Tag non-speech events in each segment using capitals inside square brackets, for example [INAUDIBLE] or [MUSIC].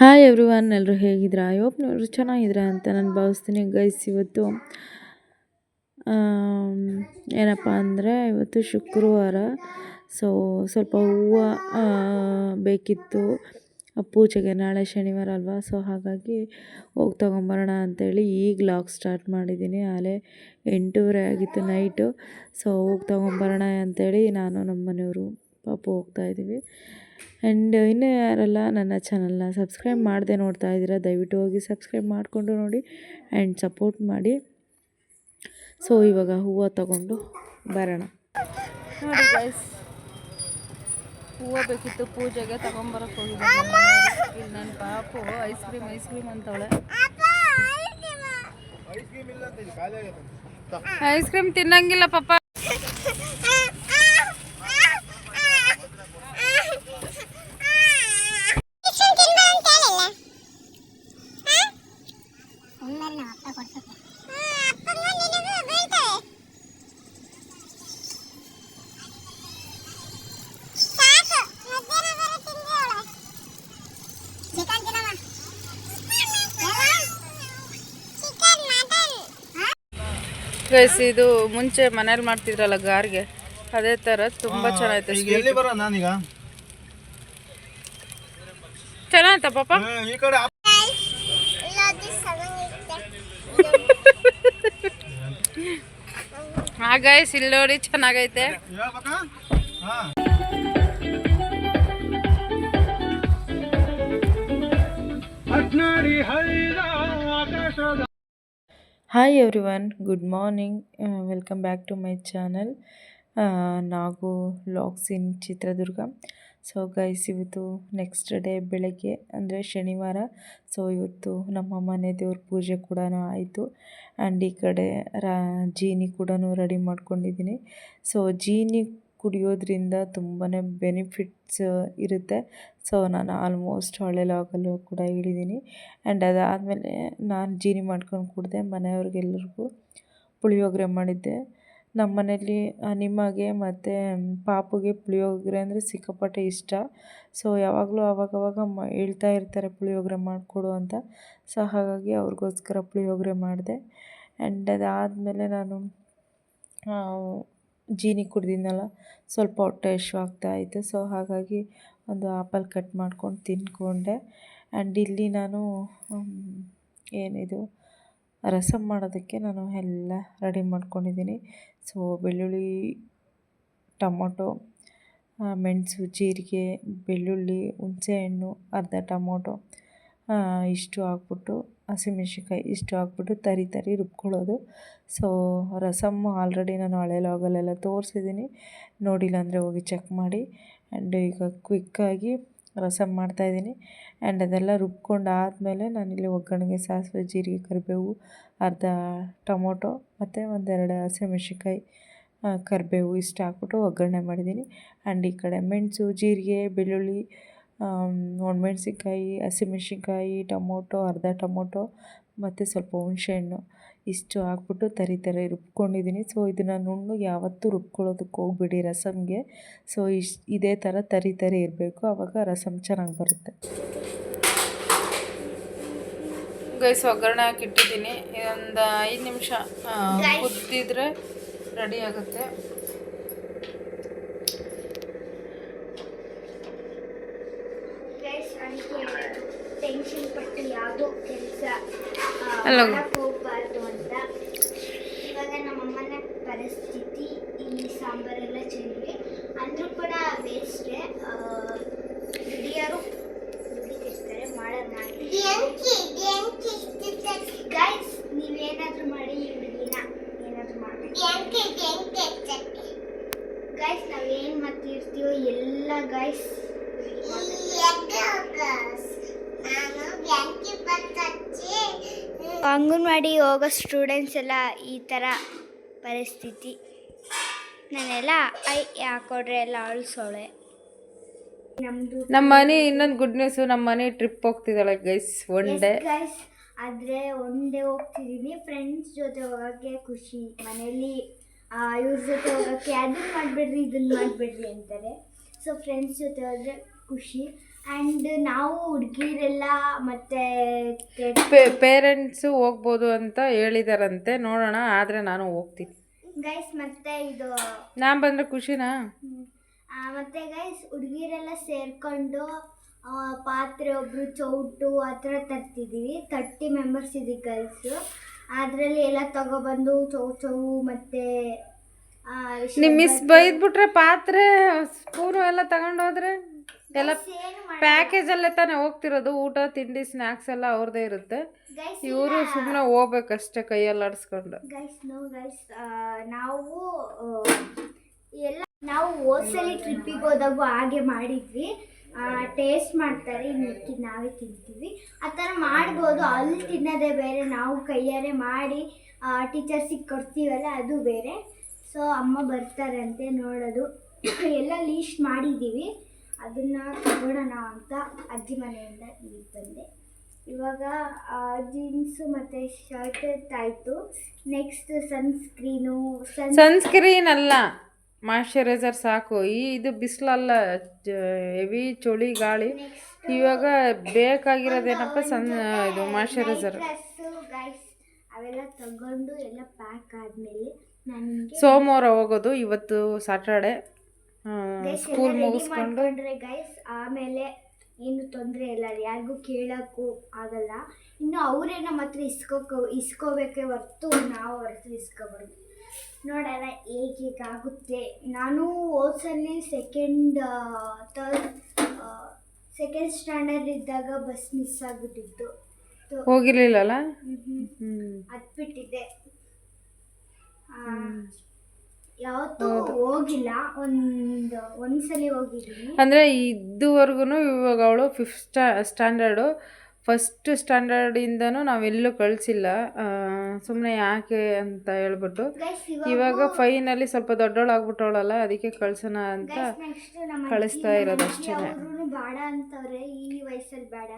Hi every one ಎಲ್ಲರೂ ಹೇಗಿದ್ದೀರಾ I hope ಚೆನ್ನಾಗಿದ್ದೀರಾ ಅಂತ ನಾನು ಭಾವಿಸ್ತೀನಿ ಗೈಸ್ ಇವತ್ತು ಏನಪ್ಪ ಅಂದರೆ ಇವತ್ತು ಶುಕ್ರವಾರ. ಸೊ ಸ್ವಲ್ಪ ಹೂವು ಬೇಕಿತ್ತು. ಪೂಜೆಗೆ ನಾಳೆ ಶನಿವಾರ ಅಲ್ವಾ? ಸೊ ಹಾಗಾಗಿ ಹೋಗಿ ತೊಗೊಂಬರೋಣ ಅಂತೇಳಿ ಈಗ ಲಾಕ್ ಸ್ಟಾರ್ಟ್ ಮಾಡಿದ್ದೀನಿ. ಆಲೆ ಎಂಟೂವರೆ ಆಗಿತ್ತು ನೈಟು ಸೊ ಹೋಗಿ ತೊಗೊಂಬರೋಣ ಅಂತೇಳಿ ನಾನು ನಮ್ಮ ಮನೆಯವರು ಪಾಪು ಹೋಗ್ತಾ ಇದ್ದೀವಿ. ಆ್ಯಂಡ್ ಇನ್ನೂ ಯಾರೆಲ್ಲ ನನ್ನ ಚಾನಲ್ನ ಸಬ್ಸ್ಕ್ರೈಬ್ ಮಾಡದೆ ನೋಡ್ತಾ ಇದ್ದೀರಾ ದಯವಿಟ್ಟು ಹೋಗಿ ಸಬ್ಸ್ಕ್ರೈಬ್ ಮಾಡಿಕೊಂಡು ನೋಡಿ ಆ್ಯಂಡ್ ಸಪೋರ್ಟ್ ಮಾಡಿ. ಸೊ ಇವಾಗ ಹೂವು ತಗೊಂಡು ಬರೋಣ. ನೋಡಿ ಗೈಸ್ ಹೂವು ಬೇಕಿತ್ತು ಪೂಜೆಗೆ ತಗೊಂಬರಕ್ಕೆ ಹೋಗಿದ್ದೆ. ಇಲ್ಲಿ ನನ್ನ ಪಾಪು ಐಸ್ ಕ್ರೀಮ್ ಐಸ್ ಕ್ರೀಮ್ ಅಂತವಳೆ. ಐಸ್ ಕ್ರೀಮ್ ತಿನ್ನಂಗಿಲ್ಲ ಪಾಪ. ಗೈಸ್ ಇದು ಮುಂಚೆ ಮನೇಲಿ ಮಾಡ್ತಿದ್ರಲ್ಲ ಗಾರ್ಗೆ ಅದೇ ತರ ತುಂಬಾ ಚೆನ್ನಾಗಿತ್ತು ಎಲ್ಲಿ ಬರೋ ನಾನೀಗ? ಚೆನ್ನಾಯ್ತಾ ಪಾಪ? ಈ ಕಡೆ ಆ- [LAUGHS] ಹಾ ಗೈಸ್ ಇಲ್ಲಿ ನೋಡಿ ಚೆನ್ನಾಗೈತೆ. ಹೇಳ್ಬೇಕಾ? ಹಾ. Hi everyone good morning welcome back to my channel Nagu logs in Chitradurga so guys ಇವತ್ತು ನೆಕ್ಸ್ಟ್ ಡೇ ಬೆಳಗ್ಗೆ, ಅಂದರೆ ಶನಿವಾರ. ಸೊ ಇವತ್ತು ನಮ್ಮ ಮನೆ ದೇವ್ರ ಪೂಜೆ ಕೂಡ ಆಯಿತು. ಆ್ಯಂಡ್ ಈ ಕಡೆ ರಾ, ಜೀನಿ ಕೂಡ ರೆಡಿ ಮಾಡ್ಕೊಂಡಿದ್ದೀನಿ. ಸೊ ಜೀನಿ ಕುಡಿಯೋದ್ರಿಂದ ತುಂಬಾ ಬೆನಿಫಿಟ್ಸ್ ಇರುತ್ತೆ. ಸೊ ನಾನು ಆಲ್ಮೋಸ್ಟ್ ಹಳೆ ಲಾಗಲ್ಲು ಕೂಡ ಹೇಳಿದ್ದೀನಿ ಆ್ಯಂಡ್ ಅದಾದಮೇಲೆ ನಾನು ಜೀನಿ ಮಾಡ್ಕೊಂಡು ಕುಡಿದೆ ಮನೆಯವ್ರಿಗೆಲ್ಲರಿಗೂ ಪುಳಿಯೋಗರೆ ಮಾಡಿದ್ದೆ. ನಮ್ಮ ಮನೇಲಿ ನಿಮಗೆ ಮತ್ತು ಪಾಪುಗೆ ಪುಳಿಯೋಗರೆ ಅಂದರೆ ಸಿಕ್ಕಾಪಟ್ಟೆ ಇಷ್ಟ. ಸೊ ಯಾವಾಗಲೂ ಅವಾಗವಾಗ ಮ, ಹೇಳ್ತಾ ಇರ್ತಾರೆ ಪುಳಿಯೋಗರೆ ಮಾಡಿಕೊಡು ಅಂತ. ಸೊ ಹಾಗಾಗಿ ಅವ್ರಿಗೋಸ್ಕರ ಪುಳಿಯೋಗರೆ ಮಾಡಿದೆ. ಆ್ಯಂಡ್ ಅದಾದಮೇಲೆ ನಾನು ಜೀನಿ ಕುಡ್ದಿದ್ನಲ್ಲ, ಸ್ವಲ್ಪ ಹೊಟ್ಟೆ ಇತ್ತು. ಸೊ ಹಾಗಾಗಿ ಒಂದು ಆಪಲ್ ಕಟ್ ಮಾಡ್ಕೊಂಡು ತಿಂದ್ಕೊಂಡೆ. ಆ್ಯಂಡ್ ಇಲ್ಲಿ ನಾನು ಏನಿದು ರಸಮ್ ಮಾಡೋದಕ್ಕೆ ನಾನು ಎಲ್ಲ ರೆಡಿ ಮಾಡ್ಕೊಂಡಿದ್ದೀನಿ. ಸೊ ಬೆಳ್ಳುಳ್ಳಿ, ಟೊಮೊಟೊ ಮೆಣಸು, ಜೀರಿಗೆ, ಬೆಳ್ಳುಳ್ಳಿ ಹುಣಸೆಹಣ್ಣು ಅರ್ಧ ಟೊಮೊಟೊ ಇಷ್ಟು ಹಾಕ್ಬಿಟ್ಟು ಹಸಿಮೆಣ್ಸಿನ್ಕಾಯಿ ಇಷ್ಟು ಹಾಕ್ಬಿಟ್ಟು ತರಿ ತರಿ ರುಬ್ಕೊಳ್ಳೋದು. ಸೊ ರಸಮ್ ಆಲ್ರೆಡಿ ನಾನು ಹಳೆ ಲಾಗಲ್ಲೆಲ್ಲ ತೋರಿಸಿದ್ದೀನಿ. ನೋಡಿಲ್ಲ ಅಂದರೆ ಹೋಗಿ ಚೆಕ್ ಮಾಡಿ. ಆ್ಯಂಡ್ ಈಗ ಕ್ವಿಕ್ಕಾಗಿ ರಸಮ್ ಮಾಡ್ತಾಯಿದ್ದೀನಿ ಆ್ಯಂಡ್ ಅದೆಲ್ಲ ರುಬ್ಕೊಂಡು ಆದಮೇಲೆ ನಾನಿಲ್ಲಿ ಒಗ್ಗರಣೆಗೆ ಸಾಸಿವೆ, ಜೀರಿಗೆ, ಕರಿಬೇವು, ಅರ್ಧ ಟೊಮೊಟೊ ಮತ್ತು ಒಂದೆರಡು ಹಸಿಮೆಣ್ಸಿನ್ಕಾಯಿ ಕರಿಬೇವು ಇಷ್ಟು ಹಾಕ್ಬಿಟ್ಟು ಒಗ್ಗರಣೆ ಮಾಡಿದ್ದೀನಿ. ಆ್ಯಂಡ್ ಈ ಕಡೆ ಮೆಣಸು, ಜೀರಿಗೆ, ಬೆಳ್ಳುಳ್ಳಿ ಒಣಮೆಣ್ಸಿನ್ಕಾಯಿ, ಹಸಿಮೆಣ್ಸಿನ್ಕಾಯಿ, ಟೊಮೊಟೊ, ಅರ್ಧ ಟೊಮೊಟೊ, ಮತ್ತು ಸ್ವಲ್ಪ ಹುಣಸೆಹಣ್ಣು ಇಷ್ಟು ಹಾಕ್ಬಿಟ್ಟು ತರಿ ತರಿ ರುಬ್ಕೊಂಡಿದ್ದೀನಿ. ಸೊ ಇದನ್ನು ನುಣ್ಣು ಯಾವತ್ತೂ ರುಬ್ಕೊಳ್ಳೋದಕ್ಕೆ ಹೋಗ್ಬಿಡಿ ರಸಮ್ಗೆ ಸೊ ಇಶ್, ಇದೇ ಥರ ತರಿ ತರಿ ಇರಬೇಕು. ಆವಾಗ ರಸಮ್ ಚೆನ್ನಾಗಿ ಬರುತ್ತೆ. ಗೈಸ್ ಒಗ್ಗರಣೆ ಹಾಕಿಟ್ಟಿದ್ದೀನಿ. ಒಂದು ಐದು ನಿಮಿಷ ಕುದ್ದಿದ್ರೆ ರೆಡಿ ಆಗುತ್ತೆ ಗೈಸ್ ಅದಕ್ಕೆ ಟೆನ್ಷನ್ ಪಟ್ಟು ಯಾವುದೋ ಕೆಲಸ ಅಲ್ಲ. ಹೋಗ್ಬಾರ್ದು ಅಂತ ಇವಾಗ ನಮ್ಮಮ್ಮನ ಪರಿಸ್ಥಿತಿ ಈ ಸಾಂಬಾರೆಲ್ಲ ಚೆಂದಿದೆ ಅಂದರೂ ಕೂಡ ವೇಸ್ಟೇ ದುಡಿಯೋರು ದುಡಿತಿರ್ತಾರೆ ಮಾಡೋದು ಗೈಸ್ ನೀವೇನಾದರೂ ಮಾಡಿ ಈ ಹುಡುಗಿನ ಏನಾದರೂ ಮಾಡಿ ಗೈಸ್ ನಾವು ಏನು ಮಾಡ್ತಿರ್ತೀವೋ ಎಲ್ಲ ಗೈಸ್ ಅಂಗನವಾಡಿ ಹೋಗೋ ಸ್ಟೂಡೆಂಟ್ಸ್ ಎಲ್ಲ ಈ ಥರ ಪರಿಸ್ಥಿತಿ. ನಾನೆಲ್ಲ ಐ ಹಾಕೊಡ್ರೆ ಎಲ್ಲ ಅಳಿಸೋಳೆ. ನಮ್ಮದು ನಮ್ಮ ಮನೆ ಇನ್ನೊಂದು ಗುಡ್ ನ್ಯೂಸು ನಮ್ಮ ಮನೆ ಟ್ರಿಪ್ ಹೋಗ್ತಿದ್ದಾಳೆ ಗೈಸ್ ಒನ್ ಡೇ ಗೈಸ್ ಆದರೆ ಡೇ ಹೋಗ್ತಿದ್ದೀನಿ ಫ್ರೆಂಡ್ಸ್ ಜೊತೆ ಹೋಗೋಕ್ಕೆ ಖುಷಿ. ಮನೇಲಿ ಇವ್ರ ಜೊತೆ ಹೋಗೋಕ್ಕೆ ಅದನ್ನ ಮಾಡಬೇಡ್ರಿ ಇದನ್ನ ಮಾಡಬೇಡ್ರಿ ಅಂತಾರೆ. ಸೊ ಫ್ರೆಂಡ್ಸ್ ಜೊತೆ ಹೋದರೆ ಖುಷಿ. ಆ್ಯಂಡ್ ನಾವು ಹುಡುಗಿರೆಲ್ಲ ಮತ್ತು ಪೇರೆಂಟ್ಸು ಹೋಗ್ಬೋದು ಅಂತ ಹೇಳಿದಾರಂತೆ. ನೋಡೋಣ ಆದರೆ ನಾನು ಹೋಗ್ತೀನಿ. ಗೈಸ್ ಮತ್ತೆ ಇದು ನಾನು ಬಂದರೆ ಖುಷಿನಾ? ಮತ್ತೆ ಗೈಸ್ ಹುಡುಗಿರೆಲ್ಲ ಸೇರ್ಕೊಂಡು ಪಾತ್ರೆ ಒಬ್ಬರು ಚೌಟು ಆ ಥರ ತರ್ತಿದ್ದೀವಿ ತರ್ಟಿ ಮೆಂಬರ್ಸ್ ಇದೀವಿ ಗರ್ಲ್ಸು ಅದರಲ್ಲಿ ಎಲ್ಲ ತಗೊಬಂದು ಚೌ ಚೌ ಮತ್ತು ನಿಮ್ಮ ಮಿಸ್ ಬೈದ್ಬಿಟ್ರೆ ಪಾತ್ರೆ ಸ್ಪೂನು ಎಲ್ಲ ತಗೊಂಡೋದ್ರೆ? ಎಲ್ಲ ಪ್ಯಾಕೇಜಲ್ಲೇ ತಾನೇ ಹೋಗ್ತಿರೋದು ಊಟ ತಿಂಡಿ ಸ್ನಾಕ್ಸ್ ಎಲ್ಲ ಅವ್ರದ್ದೇ ಇರುತ್ತೆ. ಇವರು ಸುಮ್ಮನೆ ಹೋಗ್ಬೇಕಷ್ಟೇ ಕೈಯಲ್ಲಿ ಆಡಿಸ್ಕೊಂಡು. ಗೈಸ್ ನೋ ಗೈಸ್ ನಾವು ಎಲ್ಲ ನಾವು ಹೋದ್ಸಲಿ ಟ್ರಿಪ್ಪಿಗೆ ಹೋದಾಗ ಹಾಗೆ ಮಾಡಿದ್ವಿ. ಟೇಸ್ಟ್ ಮಾಡ್ತಾರೆ ಇನ್ನು ಮಿಕ್ಕಿದ್ ನಾವೇ ತಿಂತೀವಿ. ಆ ಥರ ಮಾಡ್ಬೋದು ಅಲ್ಲಿ ತಿನ್ನೋದೇ ಬೇರೆ ನಾವು ಕೈಯಾರೆ ಮಾಡಿ ಟೀಚರ್ಸಿಗೆ ಕೊಡ್ತೀವಲ್ಲ ಅದು ಬೇರೆ. ಸೊ ಅಮ್ಮ ಬರ್ತಾರಂತೆ ನೋಡೋದು. [COUGHS] ಎಲ್ಲ ಲೀಸ್ಟ್ ಮಾಡಿದ್ದೀವಿ. ಅದನ್ನು ತಗೊಳ್ಳೋಣ ಅಂತ ಅಜ್ಜಿ ಮನೆಯಿಂದ ಇಲ್ಲಿ ಬಂದೆ ಇವಾಗ ಜೀನ್ಸು ಮತ್ತು ಶರ್ಟ್ ಆಯಿತು ನೆಕ್ಸ್ಟ್ ಸನ್ಸ್ಕ್ರೀನು ಸನ್ ಸನ್ಸ್ಕ್ರೀನ್ ಅಲ್ಲ ಮಾಯಶ್ಚರೈಸರ್ ಸಾಕು. ಈ ಇದು ಬಿಸಿಲಲ್ಲ ಹೆವಿ ಚಳಿ ಗಾಳಿ. ಇವಾಗ ಬೇಕಾಗಿರೋದೇನಪ್ಪ ಸನ್ ಇದು ಮಾಯಶ್ಚರೈಸರ್ ಅವೆಲ್ಲ ತಗೊಂಡು ಎಲ್ಲ ಪ್ಯಾಕ್ ಆದಮೇಲೆ ನನಗೆ ಸೋಮವಾರ ಹೋಗೋದು ಇವತ್ತು ಸಾಟರ್ಡೆ ಸ್ಕೂಲ್ ಮುಗಿಸ್ಕೊಂಡು. ಗೈಸ್ ಆಮೇಲೆ ಏನು ತೊಂದರೆ ಇಲ್ಲ ಯಾರಿಗೂ ಕೇಳೋಕ್ಕೂ ಆಗಲ್ಲ. ಇನ್ನು ಅವರೇ ನಮ್ಮ ಹತ್ರ ಇಸ್ಕೋಕೋ ಇಸ್ಕೋಬೇಕೇ ಹೊರ್ತು ನಾವು ಹೊರತು ಇಸ್ಕೋಬಾರ್ದು. ನೋಡೋಣ ಹೇಗೆ ಹೇಗಾಗುತ್ತೆ ನಾನು ಹೋದ್ಸಲಿ ಸೆಕೆಂಡ್ ಥರ್ಡ್ ಸೆಕೆಂಡ್ ಸ್ಟ್ಯಾಂಡರ್ಡ್ ಇದ್ದಾಗ ಬಸ್ ಮಿಸ್ ಆಗಿಬಿಟ್ಟಿತ್ತು. ಹೋಗಿರ್ಲಿಲ್ಲಲ್ಲ? ಹ್ಞೂ ಹ್ಞೂ ಹತ್ಬಿಟ್ಟಿದ್ದೆ ಆ, ಯಾವತ್ತೂ ಹೋಗಿಲ್ಲ. ಒಂದು ಒಂದ್ಸಲಿ ಹೋಗಿದ್ದೀನಿ. ಅಂದರೆ ಇದುವರೆಗೂ ಇವಾಗ ಅವಳು ಫಿಫ್ತ್ ಸ್ಟಾ ಸ್ಟ್ಯಾಂಡರ್ಡು ಫಸ್ಟ್ ಸ್ಟ್ಯಾಂಡರ್ಡಿಂದನೂ ನಾವೆಲ್ಲೂ ಕಳಿಸಿಲ್ಲ. ಸುಮ್ಮನೆ ಯಾಕೆ ಅಂತ ಹೇಳ್ಬಿಟ್ಟು. ಇವಾಗ ಫೈನಲ್ಲಿ ಸ್ವಲ್ಪ ದೊಡ್ಡವಳಾಗ್ಬಿಟ್ಟವಳಲ್ಲ ಅದಕ್ಕೆ ಕಳ್ಸೋಣ ಅಂತ ಕಳಿಸ್ತಾ ಇರೋದು ಅಷ್ಟೇ ಬೇಡ ಅಂತವ್ರೆ. ಈ ವಯಸ್ಸಲ್ಲಿ ಬೇಡ.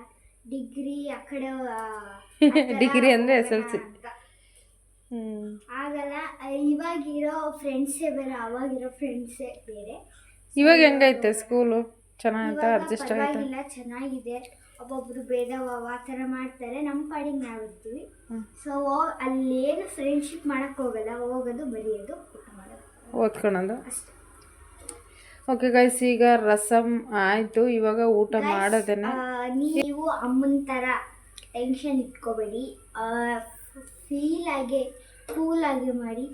ಡಿಗ್ರಿ ಆ ಕಡೆ [LAUGHS] ಡಿಗ್ರಿ ಅಂದರೆ ಎಸ್ ಎಲ್ ಸಿ. ಆಗಲ್ಲ ಇವಾಗ ಇವಾಗಿರೋ ಫ್ರೆಂಡ್ಸೇ ಬೇರೆ ಅವಾಗಿರೋ ಫ್ರೆಂಡ್ಸೇ ಬೇರೆ. ಇವಾಗ ಹೆಂಗೈತೆ ಸ್ಕೂಲು ಚೆನ್ನಾಗೈತಾ? ಅಡ್ಜಸ್ಟ್ ಆಗುತ್ತೆ ಪರವಾಗಿಲ್ಲ ಚೆನ್ನಾಗಿದೆ. ಒಬ್ಬೊಬ್ರು ಭೇದ ಭಾವ ಆ ಥರ ಮಾಡ್ತಾರೆ. ನಮ್ಮ ಪಾಡಿಗೆ ನಾವಿರ್ತೀವಿ ಸೊ ಅಲ್ಲೇನು ಫ್ರೆಂಡ್ಶಿಪ್ ಮಾಡಕ್ಕೆ ಹೋಗಲ್ಲ. ಹೋಗೋದು ಬರೆಯೋದು ಊಟ ಮಾಡೋದು. ಓದ್ಕೊಳೋದು? ಅಷ್ಟೇ. ಓಕೆ ಗೈಸ್ ಈಗ ರಸಮ್ ಆಯಿತು. ಇವಾಗ ಊಟ ಮಾಡೋದನ್ನ ನೀವು ಅಮ್ಮನ ಥರ ಟೆನ್ಷನ್ ಇಟ್ಕೋಬೇಡಿ. ಫೀಲ್ ಆಗಿ ಕೂಲ್ ಆಗಿ ಮಾಡಿ.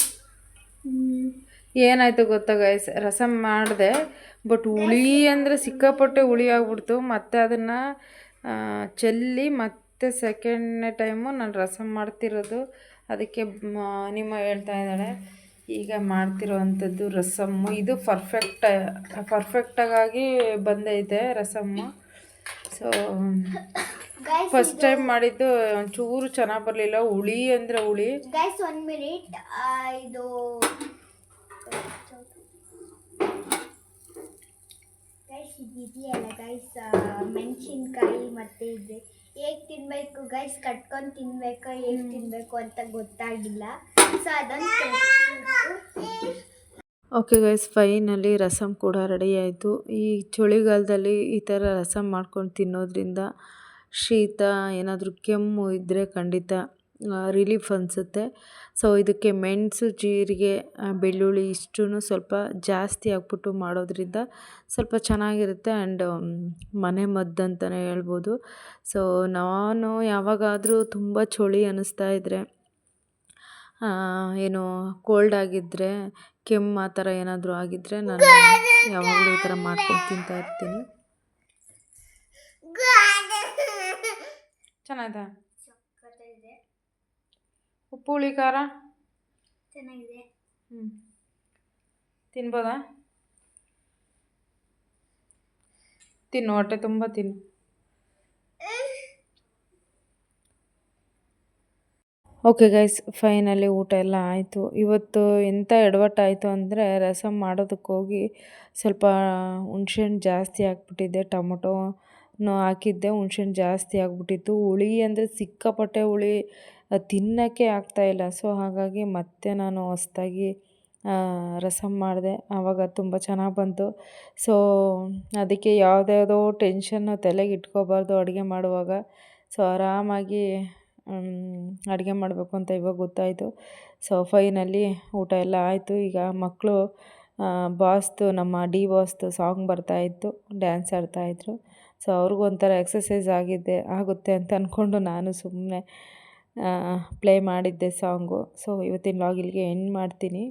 ಏನಾಯ್ತು ಗೊತ್ತಾ ರಸಮ್ ಮಾಡಿದೆ ಬಟ್ ಹುಳಿ ಅಂದರೆ ಸಿಕ್ಕಾಪಟ್ಟೆ ಹುಳಿ ಆಗ್ಬಿಡ್ತು. ಮತ್ತೆ ಅದನ್ನು ಚೆಲ್ಲಿ ಮತ್ತೆ ಸೆಕೆಂಡ್ನೇ ಟೈಮು ನಾನು ರಸಂ ಮಾಡ್ತಿರೋದು. ಅದಕ್ಕೆ ನಿಮ್ಮ ಹೇಳ್ತಾ ಇದ್ದಾಳೆ, ಈಗ ಮಾಡ್ತಿರೋವಂಥದ್ದು ರಸಮ್ಮು ಇದು ಪರ್ಫೆಕ್ಟ್ ಪರ್ಫೆಕ್ಟಾಗಿ ಬಂದೈತೆ ರಸಮ್ಮು ಸೊ ಫಸ್ಟ್ ಟೈಮ್ ಮಾಡಿದ್ದು ಒಂಚೂರು ಚೆನ್ನಾಗಿ ಬರಲಿಲ್ಲ. ಹುಳಿ ಅಂದರೆ ಹುಳಿ. ಗೈಸ್ ಒನ್ ಮಿನಿಟ್ ಇದು ಗೈಸ್ ಇದೆಯಲ್ಲ ಗೈಸ್ ಮೆಣಸಿನ್ಕಾಯಿ ಮತ್ತೆ ಇದೆ ಹೇಗೆ ತಿನ್ನಬೇಕು ಗೈಸ್ ಕಟ್ಕೊಂಡು ತಿನ್ಬೇಕು ಹೇಗೆ ತಿನ್ನಬೇಕು ಅಂತ ಗೊತ್ತಾಗಿಲ್ಲ. ಸೊ ಅದನ್ನು ಓಕೆ ಗೈಸ್ ಫೈನಲ್ಲಿ ರಸಮ್ ಕೂಡ ರೆಡಿ ಆಯಿತು. ಈ ಚಳಿಗಾಲದಲ್ಲಿ ಈ ಥರ ರಸಮ್ ಮಾಡ್ಕೊಂಡು ತಿನ್ನೋದ್ರಿಂದ ಶೀತ, ಏನಾದರೂ ಕೆಮ್ಮು ಇದ್ದರೆ ಖಂಡಿತ ರಿಲೀಫ್ ಅನಿಸುತ್ತೆ. ಸೊ ಇದಕ್ಕೆ ಮೆಣಸು, ಜೀರಿಗೆ ಬೆಳ್ಳುಳ್ಳಿ ಇಷ್ಟೂ ಸ್ವಲ್ಪ ಜಾಸ್ತಿ ಹಾಕ್ಬಿಟ್ಟು ಮಾಡೋದ್ರಿಂದ ಸ್ವಲ್ಪ ಚೆನ್ನಾಗಿರುತ್ತೆ ಆ್ಯಂಡ್ ಮನೆ ಮದ್ದು ಅಂತಲೇ ಹೇಳ್ಬೋದು. ಸೊ ನಾನು ಯಾವಾಗಾದರೂ ತುಂಬ ಚಳಿ ಅನ್ನಿಸ್ತಾ ಇದ್ದರೆ ಏನು ಕೋಲ್ಡ್ ಆಗಿದ್ದರೆ ಕೆಮ್ಮು ಆ ಥರ ಏನಾದರೂ ಆಗಿದ್ದರೆ ನಾನು ಯಾವಾಗಲೂ ಈ ಥರ ಮಾಡ್ಕೊಂಡು ತಿಂತಾ ಇರ್ತೀನಿ. ಚೆನ್ನಾಯ್ತಾ ಇದೆ ಉಪ್ಪು ಹುಳಿ ಖಾರ? ಚೆನ್ನಾಗಿದೆ. ಹ್ಞೂ ತಿನ್ಬೋದಾ? ತಿನ್ನು ಹೊಟ್ಟೆ ತುಂಬ ತಿನ್ನು. ಓಕೆ ಗೈಸ್ ಫೈನಲಿ ಊಟ ಎಲ್ಲ ಆಯಿತು. ಇವತ್ತು ಎಂಥ ಎಡವಟ್ಟಾಯಿತು ಅಂದರೆ ರಸಮ್ ಮಾಡೋದಕ್ಕೋಗಿ ಸ್ವಲ್ಪ ಹುಣ್ಸೆಹಣ್ಣು ಜಾಸ್ತಿ ಹಾಕ್ಬಿಟ್ಟಿದ್ದೆ ಟೊಮೊಟೊನೂ ಹಾಕಿದ್ದೆ. ಹುಣ್ಸೆಹಣ್ಣು ಜಾಸ್ತಿ ಆಗಿಬಿಟ್ಟಿತ್ತು. ಹುಳಿ ಅಂದರೆ ಸಿಕ್ಕಾಪಟ್ಟೆ ಹುಳಿ ತಿನ್ನೋಕ್ಕೆ ಆಗ್ತಾಯಿಲ್ಲ ಸೊ, ಹಾಗಾಗಿ ಮತ್ತೆ ನಾನು ಹೊಸ್ದಾಗಿ ರಸಮ್ ಮಾಡಿದೆ. ಆವಾಗ ತುಂಬ ಚೆನ್ನಾಗಿ ಬಂತು. ಸೊ, ಅದಕ್ಕೆ ಯಾವುದ್ಯಾವುದೋ ಟೆನ್ಷನ್ನು ತಲೆಗೆ ಇಟ್ಕೋಬಾರ್ದು ಅಡುಗೆ ಮಾಡುವಾಗ. ಸೊ, ಆರಾಮಾಗಿ ಅಡುಗೆ ಮಾಡಬೇಕು ಅಂತ ಇವಾಗ ಗೊತ್ತಾಯಿತು. ಸೊ, ಫೈನಲಿ ಊಟ ಎಲ್ಲ ಆಯಿತು. ಈಗ ಮಕ್ಕಳು ಬಾಸ್ದು ನಮ್ಮ ಡಿ ಬಾಸ್ದು ಸಾಂಗ್ ಬರ್ತಾಯಿತ್ತು ಡ್ಯಾನ್ಸ್ ಆಡ್ತಾಯಿದ್ರು ಸೊ ಅವ್ರಿಗೂ ಒಂಥರ ಎಕ್ಸಸೈಸ್ ಆಗಿದ್ದೆ ಆಗುತ್ತೆ ಅಂತ ಅಂದ್ಕೊಂಡು ನಾನು ಸುಮ್ಮನೆ ಪ್ಲೇ ಮಾಡಿದ್ದೆ ಸಾಂಗು. ಸೊ ಇವತ್ತಿನ ಲಾಗಿಲ್ಗೆ ಎಂಡ್ ಮಾಡ್ತೀನಿ.